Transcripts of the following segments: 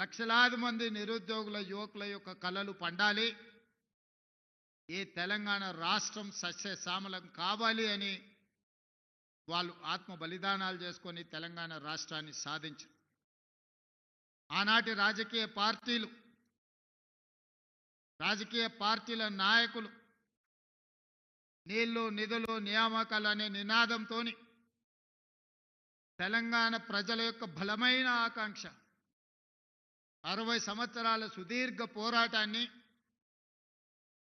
లక్షలాది మంది నిరుద్యోగుల యువకుల యొక్క కళలు పండాలి. ఈ తెలంగాణ రాష్ట్రం సస్యశ్యామలం కావాలి అని వాళ్ళు ఆత్మ బలిదానాలు చేసుకొని తెలంగాణ రాష్ట్రాన్ని సాధించారు. ఆనాటి రాజకీయ పార్టీలు రాజకీయ పార్టీల నాయకులు నీళ్ళు నిధులు నియామకాలు అనే నినాదంతో తెలంగాణ ప్రజల యొక్క బలమైన ఆకాంక్ష అరవై సంవత్సరాల సుదీర్ఘ పోరాటాన్ని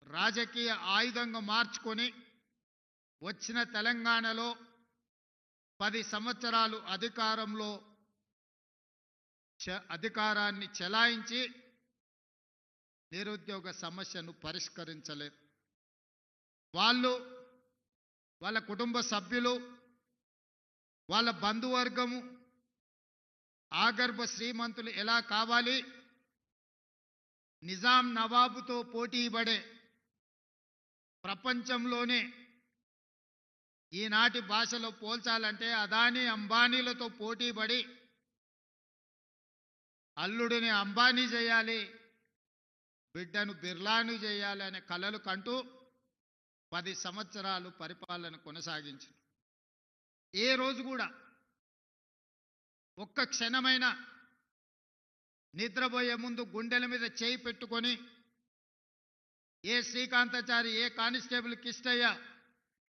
రాజకీయ ఆయుధంగా మార్చుకొని వచ్చిన తెలంగాణలో పది సంవత్సరాలు అధికారంలో చ- అధికారాన్ని చెలాయించి నిరుద్యోగ సమస్యను పరిష్కరించలేరు వాళ్ళు వాళ్ళ కుటుంబ సభ్యులు వాళ్ళ బంధువర్గము ఆగర్భ శ్రీమంతులు ఎలా కావాలి? నిజాం నవాబుతో పోటీ పడే ప్రపంచంలోనే ఈనాటి భాషలో పోల్చాలంటే అదానీ అంబానీలతో పోటీపడి అల్లుడిని అంబానీ చేయాలి బిడ్డను బిర్లాను చేయాలి అనే కలలు కంటూ పది సంవత్సరాలు పరిపాలన కొనసాగించింది. ఏ రోజు కూడా ఒక్క క్షణమైన నిద్రపోయే ముందు గుండెల మీద చేయి పెట్టుకొని ఏ శ్రీకాంతాచారి ఏ కానిస్టేబుల్ కిష్టయ్య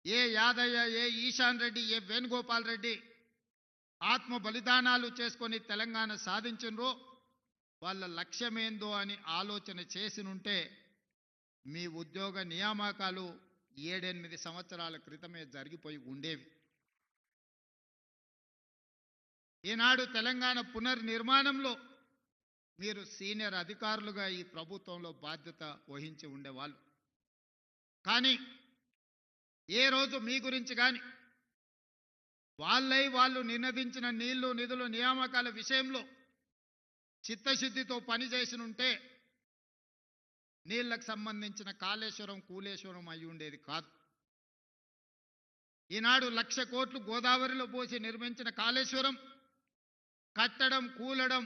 ఏ యాదయ్య ఏ ఈశాన్ రెడ్డి ఏ వేణుగోపాల్ రెడ్డి ఆత్మ బలిదానాలు చేసుకొని తెలంగాణ సాధించినరో వాళ్ళ లక్ష్యమేందో అని ఆలోచన చేసినుంటే మీ ఉద్యోగ నియామకాలు ఏడెనిమిది సంవత్సరాల క్రితమే జరిగిపోయి ఉండేవి. ఈనాడు తెలంగాణ పునర్నిర్మాణంలో మీరు సీనియర్ అధికారులుగా ఈ ప్రభుత్వంలో బాధ్యత వహించి ఉండేవాళ్ళు. కానీ ఏ రోజు మీ గురించి కానీ వాళ్ళై వాళ్ళు నినదించిన నీళ్ళు నిధులు నియామకాల విషయంలో చిత్తశుద్ధితో పనిచేసి ఉంటే నీళ్ళకు సంబంధించిన కాళేశ్వరం కూలేశ్వరం అయి ఉండేది కాదు. ఈనాడు లక్ష కోట్లు గోదావరిలో పోసి నిర్మించిన కాళేశ్వరం కట్టడం కూలడం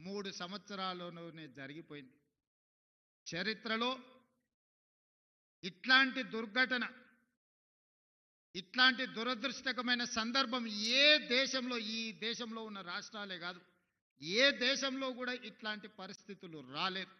మూడు సంవత్సరాల్లోనే జరిగిపోయింది. చరిత్రలో ఇట్లాంటి దుర్ఘటన ఇట్లాంటి దురదృష్టకమైన సందర్భం ఏ దేశంలో ఈ దేశంలో ఉన్న రాష్ట్రాలే కాదు ఏ దేశంలో కూడా ఇట్లాంటి పరిస్థితులు రాలేదు.